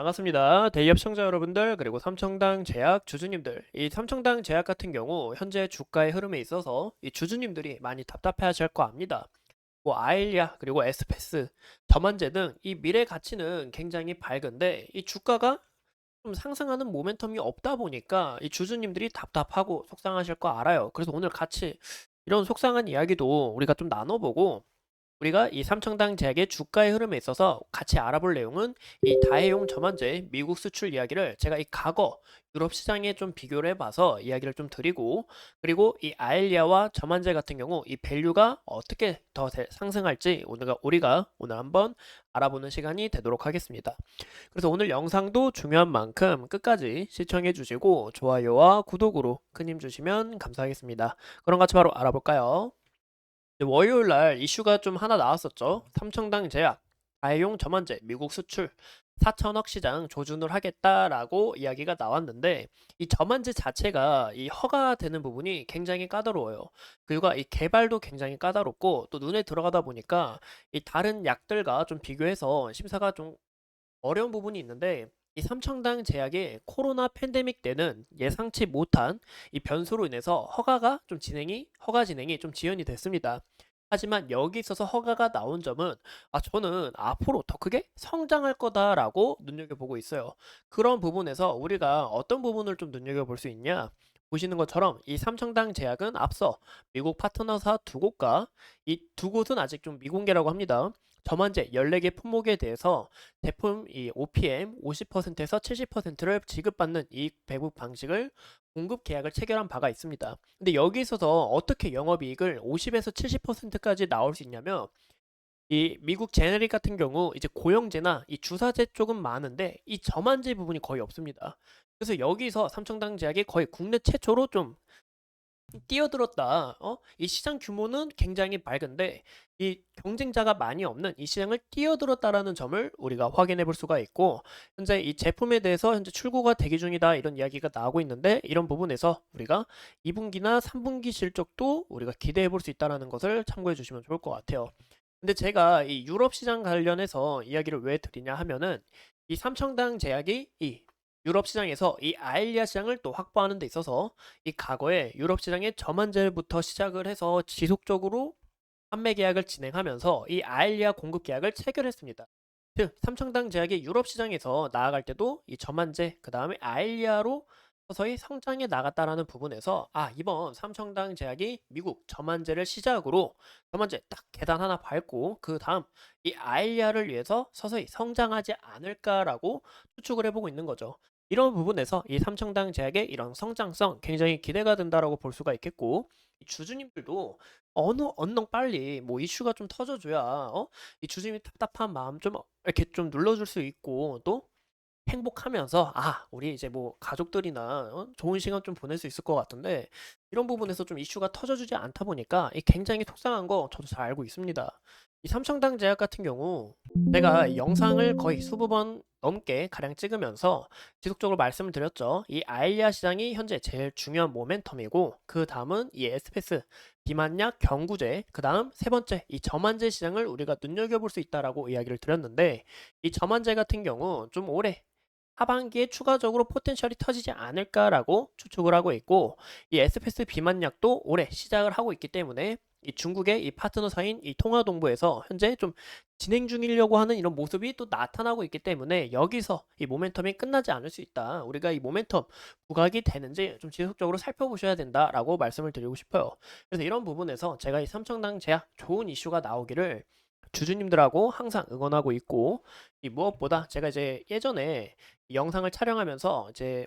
반갑습니다. 대기업 시청자 여러분들 그리고 삼청당 제약 주주님들 이 삼청당 제약 같은 경우 현재 주가의 흐름에 있어서 이 주주님들이 많이 답답해하실 거 압니다. 뭐 아일리아 그리고 에스페스 저만제 등 이 미래 가치는 굉장히 밝은데 이 주가가 좀 상승하는 모멘텀이 없다 보니까 이 주주님들이 답답하고 속상하실 거 알아요. 그래서 오늘 같이 이런 속상한 이야기도 우리가 좀 나눠보고 우리가 이 삼청당 제약의 주가의 흐름에 있어서 같이 알아볼 내용은 이 다해용 저만제 미국 수출 이야기를 제가 이 과거 유럽 시장에 좀 비교를 해봐서 이야기를 좀 드리고 그리고 이 아일리아와 저만제 같은 경우 이 밸류가 어떻게 더 대- 상승할지 오늘가 우리가 오늘 한번 알아보는 시간이 되도록 하겠습니다. 그래서 오늘 영상도 중요한 만큼 끝까지 시청해 주시고 좋아요와 구독으로 큰 힘 주시면 감사하겠습니다. 그럼 같이 바로 알아볼까요? 네, 월요일 날 이슈가 좀 하나 나왔었죠. 삼청당 제약, 다해용 저만제, 미국 수출 4천억 시장 조준을 하겠다라고 이야기가 나왔는데 이 저만제 자체가 이 허가되는 부분이 굉장히 까다로워요. 그 이유가 이 개발도 굉장히 까다롭고 또 눈에 들어가다 보니까 이 다른 약들과 좀 비교해서 심사가 좀 어려운 부분이 있는데 이 삼청당 제약의 코로나 팬데믹 때는 예상치 못한 이 변수로 인해서 허가가 좀 진행이 허가 진행이 좀 지연이 됐습니다. 하지만 여기 있어서 허가가 나온 점은 아 저는 앞으로 더 크게 성장할 거다라고 눈여겨보고 있어요. 그런 부분에서 우리가 어떤 부분을 좀 눈여겨볼 수 있냐? 보시는 것처럼 이 삼청당 제약은 앞서 미국 파트너사 두 곳과 이 두 곳은 아직 좀 미공개라고 합니다. 저만제 14개 품목에 대해서 제품 이 OPM 50%에서 70%를 지급받는 이익 배분 방식을 공급 계약을 체결한 바가 있습니다. 근데 여기 있어서 어떻게 영업이익을 50에서 70%까지 나올 수 있냐면 이 미국 제네릭 같은 경우 이제 고용제나 이 주사제 쪽은 많은데 이 저만제 부분이 거의 없습니다. 그래서 여기서 삼청당 제약이 거의 국내 최초로 좀 뛰어들었다. 어? 이 시장 규모는 굉장히 밝은데 이 경쟁자가 많이 없는 이 시장을 뛰어들었다라는 점을 우리가 확인해 볼 수가 있고 현재 이 제품에 대해서 현재 출고가 대기 중이다 이런 이야기가 나오고 있는데 이런 부분에서 우리가 2분기나 3분기 실적도 우리가 기대해 볼 수 있다라는 것을 참고해 주시면 좋을 것 같아요. 근데 제가 이 유럽 시장 관련해서 이야기를 왜 드리냐 하면은 이 삼청당 제약이 이 유럽 시장에서 이 아일리아 시장을 또 확보하는 데 있어서 이 과거에 유럽 시장의 저만젤부터 시작을 해서 지속적으로 판매 계약을 진행하면서 이 아일리아 공급 계약을 체결했습니다. 즉 삼청당 제약이 유럽 시장에서 나아갈 때도 이 저만제 그 다음에 아일리아로 서서히 성장해 나갔다라는 부분에서 아 이번 삼청당 제약이 미국 저만제를 시작으로 저만제 딱 계단 하나 밟고 그 다음 이 아일리아를 위해서 서서히 성장하지 않을까라고 추측을 해보고 있는 거죠. 이런 부분에서 이 삼청당 제약의 이런 성장성 굉장히 기대가 된다라고 볼 수가 있겠고 이 주주님들도 어느 언능 빨리 뭐 이슈가 좀 터져줘야 어? 이 주주님이 답답한 마음 좀 이렇게 좀 눌러줄 수 있고 또 행복하면서 아 우리 이제 뭐 가족들이나 어? 좋은 시간 좀 보낼 수 있을 것 같은데 이런 부분에서 좀 이슈가 터져주지 않다 보니까 이 굉장히 속상한 거 저도 잘 알고 있습니다. 이 삼청당 제약 같은 경우 이 영상을 거의 20번 넘게 가량 찍으면서 지속적으로 말씀을 드렸죠. 이 아일리아 시장이 현재 제일 중요한 모멘텀이고 그 다음은 이 에스페스 비만약 경구제 그 다음 세 번째 이 저만제 시장을 우리가 눈여겨볼 수 있다라고 이야기를 드렸는데 이 저만제 같은 경우 좀 올해 하반기에 추가적으로 포텐셜이 터지지 않을까라고 추측을 하고 있고 이 에스페스 비만약도 올해 시작을 하고 있기 때문에 이 중국의 이 파트너사인 이 통화동부에서 현재 좀 진행 중이려고 하는 이런 모습이 또 나타나고 있기 때문에 여기서 이 모멘텀이 끝나지 않을 수 있다. 우리가 이 모멘텀 부각이 되는지 좀 지속적으로 살펴보셔야 된다라고 말씀을 드리고 싶어요. 그래서 이런 부분에서 제가 이 삼청당 제약 좋은 이슈가 나오기를 주주님들하고 항상 응원하고 있고 이 무엇보다 제가 이제 예전에 이 영상을 촬영하면서 이제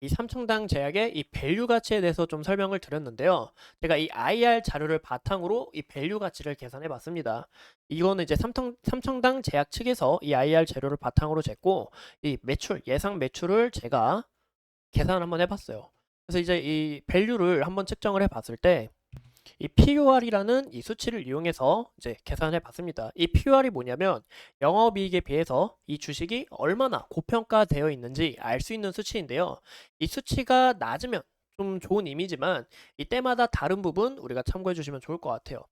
이 삼청당 제약의 이 밸류 가치에 대해서 좀 설명을 드렸는데요. 제가 이 IR 자료를 바탕으로 이 밸류 가치를 계산해 봤습니다. 이거는 이제 삼청, 삼청당 제약 측에서 이 IR 자료를 바탕으로 쟀고 이 매출, 예상 매출을 제가 계산을 한번 해봤어요. 그래서 이제 이 밸류를 한번 측정을 해 봤을 때 이 PUR이라는 이 수치를 이용해서 이제 계산해 봤습니다. 이 PUR이 뭐냐면 영업이익에 비해서 이 주식이 얼마나 고평가되어 있는지 알 수 있는 수치인데요. 이 수치가 낮으면 좀 좋은 이미지만 이때마다 다른 부분 우리가 참고해 주시면 좋을 것 같아요.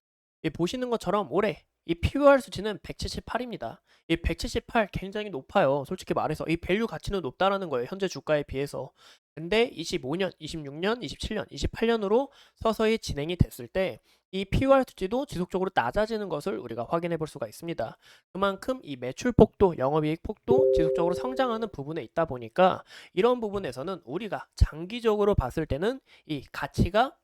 이 보시는 것처럼 올해 이 PUR 수치는 178입니다. 이 178 굉장히 높아요. 솔직히 말해서 이 밸류 가치는 높다라는 거예요. 현재 주가에 비해서. 근데 25년, 26년, 27년, 28년으로 서서히 진행이 됐을 때 이 PUR 수치도 지속적으로 낮아지는 것을 우리가 확인해 볼 수가 있습니다. 그만큼 이 매출 폭도, 영업이익 폭도 지속적으로 성장하는 부분에 있다 보니까 이런 부분에서는 우리가 장기적으로 봤을 때는 이 가치가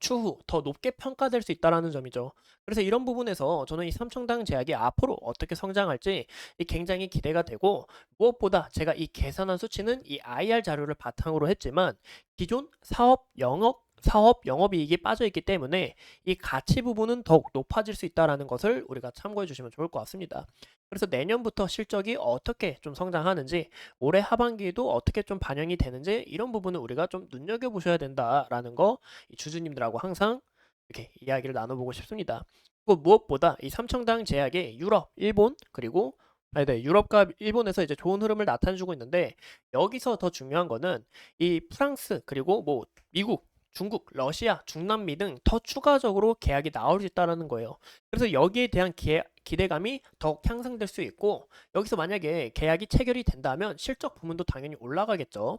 추후 더 높게 평가될 수 있다라는 점이죠. 그래서 이런 부분에서 저는 이 삼청당 제약이 앞으로 어떻게 성장할지 이 굉장히 기대가 되고 무엇보다 제가 이 계산한 수치는 이 IR 자료를 바탕으로 했지만 기존 사업 영업 사업 영업이익이 빠져 있기 때문에 이 가치 부분은 더욱 높아질 수 있다라는 것을 우리가 참고해 주시면 좋을 것 같습니다. 그래서 내년부터 실적이 어떻게 좀 성장하는지 올해 하반기에도 어떻게 좀 반영이 되는지 이런 부분을 우리가 좀 눈여겨 보셔야 된다라는 거이 주주님들하고 항상 이렇게 이야기를 나눠보고 싶습니다. 그리고 무엇보다 이 삼청당 제약의 유럽, 일본 그리고 아니, 네, 유럽과 일본에서 이제 좋은 흐름을 나타내주고 있는데 여기서 더 중요한 거는 이 프랑스 그리고 뭐 미국 중국, 러시아, 중남미 등 더 추가적으로 계약이 나올 수 있다는 거예요. 그래서 여기에 대한 기, 기대감이 더욱 향상될 수 있고 여기서 만약에 계약이 체결이 된다면 실적 부문도 당연히 올라가겠죠.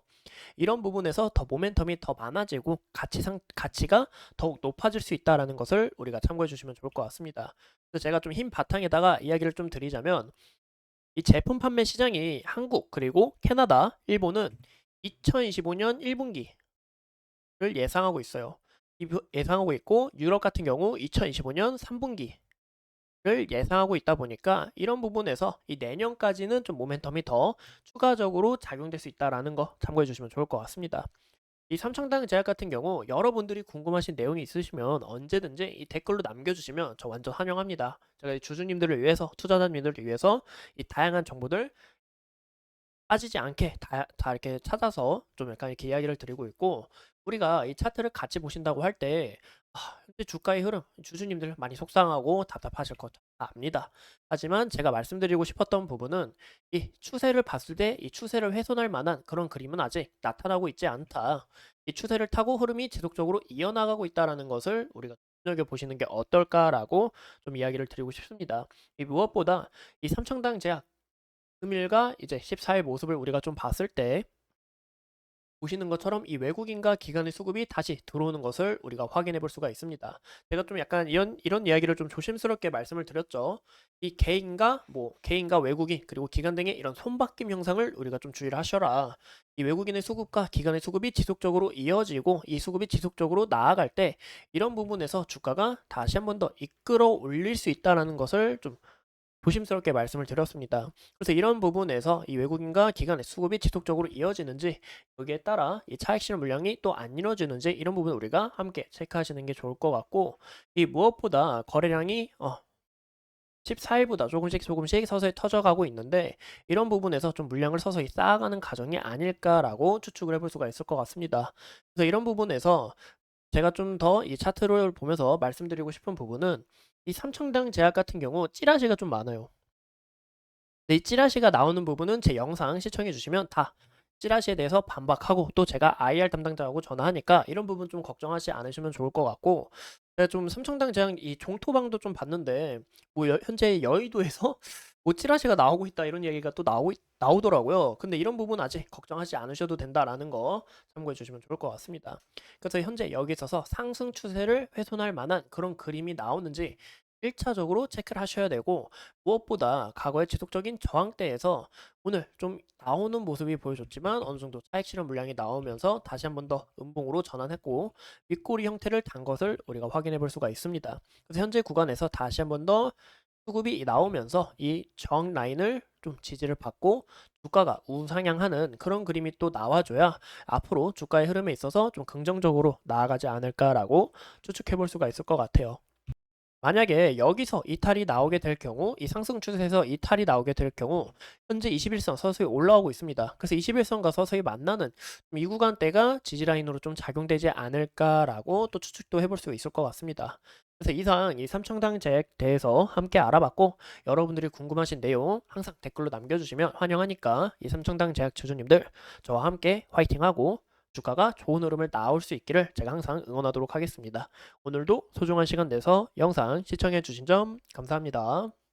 이런 부분에서 더 모멘텀이 더 많아지고 가치상 가치가 더욱 높아질 수 있다라는 것을 우리가 참고해 주시면 좋을 것 같습니다. 그래서 제가 좀 흰 바탕에다가 이야기를 좀 드리자면 이 제품 판매 시장이 한국 그리고 캐나다, 일본은 2025년 1분기 를 예상하고 있어요. 예상하고 있고 유럽 같은 경우 2025년 3분기를 예상하고 있다 보니까 이런 부분에서 이 내년까지는 좀 모멘텀이 더 추가적으로 작용될 수 있다라는 거 참고해 주시면 좋을 것 같습니다. 이 삼청당 제약 같은 경우 여러분들이 궁금하신 내용이 있으시면 언제든지 이 댓글로 남겨주시면 저 완전 환영합니다. 제가 이 주주님들을 위해서 투자자님들을 위해서 이 다양한 정보들 빠지지 않게 다, 다 이렇게 찾아서 좀 약간 이렇게 이야기를 드리고 있고 우리가 이 차트를 같이 보신다고 할 때 아, 현재 주가의 흐름 주주님들 많이 속상하고 답답하실 것 압니다. 하지만 제가 말씀드리고 싶었던 부분은 이 추세를 봤을 때 이 추세를 훼손할 만한 그런 그림은 아직 나타나고 있지 않다. 이 추세를 타고 흐름이 지속적으로 이어나가고 있다라는 것을 우리가 눈여겨 보시는 게 어떨까라고 좀 이야기를 드리고 싶습니다. 이 무엇보다 이 삼청당 제약 금일과 이제 14일 모습을 우리가 좀 봤을 때 보시는 것처럼 이 외국인과 기관의 수급이 다시 들어오는 것을 우리가 확인해 볼 수가 있습니다. 제가 좀 약간 이런 이런 이야기를 좀 조심스럽게 말씀을 드렸죠. 이 개인과 뭐 개인과 외국인 그리고 기관 등의 이런 손바뀜 현상을 우리가 좀 주의를 하셔라. 이 외국인의 수급과 기관의 수급이 지속적으로 이어지고 이 수급이 지속적으로 나아갈 때 이런 부분에서 주가가 다시 한 번 더 이끌어 올릴 수 있다라는 것을 좀 조심스럽게 말씀을 드렸습니다. 그래서 이런 부분에서 이 외국인과 기관의 수급이 지속적으로 이어지는지 여기에 따라 이 차익 실현 물량이 또 안 이루어지는지 이런 부분 우리가 함께 체크하시는 게 좋을 것 같고 이 무엇보다 거래량이 어 14일보다 조금씩 조금씩 서서히 터져가고 있는데 이런 부분에서 좀 물량을 서서히 쌓아가는 과정이 아닐까라고 추측을 해볼 수가 있을 것 같습니다. 그래서 이런 부분에서 제가 좀 더 이 차트를 보면서 말씀드리고 싶은 부분은 이 삼청당 제약 같은 경우 찌라시가 좀 많아요. 이 찌라시가 나오는 부분은 제 영상 시청해 주시면 다 찌라시에 대해서 반박하고 또 제가 IR 담당자하고 전화하니까 이런 부분 좀 걱정하지 않으시면 좋을 것 같고 제가 좀 삼청당 제약 이 종토방도 좀 봤는데 뭐 여- 현재 여의도에서 뭐 찌라시가 나오고 있다 이런 얘기가 또 나오, 나오더라고요. 근데 이런 부분 아직 걱정하지 않으셔도 된다라는 거 참고해 주시면 좋을 것 같습니다. 그래서 현재 여기 있어서 상승 추세를 훼손할 만한 그런 그림이 나오는지 1차적으로 체크를 하셔야 되고 무엇보다 과거의 지속적인 저항대에서 오늘 좀 나오는 모습이 보여줬지만 어느 정도 차익 실현 물량이 나오면서 다시 한 번 더 음봉으로 전환했고 윗꼬리 형태를 단 것을 우리가 확인해 볼 수가 있습니다. 그래서 현재 구간에서 다시 한 번 더 수급이 나오면서 이 저항 라인을 좀 지지를 받고 주가가 우상향하는 그런 그림이 또 나와줘야 앞으로 주가의 흐름에 있어서 좀 긍정적으로 나아가지 않을까라고 추측해 볼 수가 있을 것 같아요. 만약에 여기서 이탈이 나오게 될 경우 이 상승 추세에서 이탈이 나오게 될 경우 현재 21선 서서히 올라오고 있습니다. 그래서 21선과 서서히 만나는 이 구간대가 지지라인으로 좀 작용되지 않을까라고 또 추측도 해볼 수 있을 것 같습니다. 그래서 이상 이 삼청당 제액 대해서 함께 알아봤고 여러분들이 궁금하신 내용 항상 댓글로 남겨주시면 환영하니까 이 삼청당 제약 주주님들 저와 함께 화이팅하고 주가가 좋은 흐름을 나올 수 있기를 제가 항상 응원하도록 하겠습니다. 오늘도 소중한 시간 내서 영상 시청해 주신 점 감사합니다.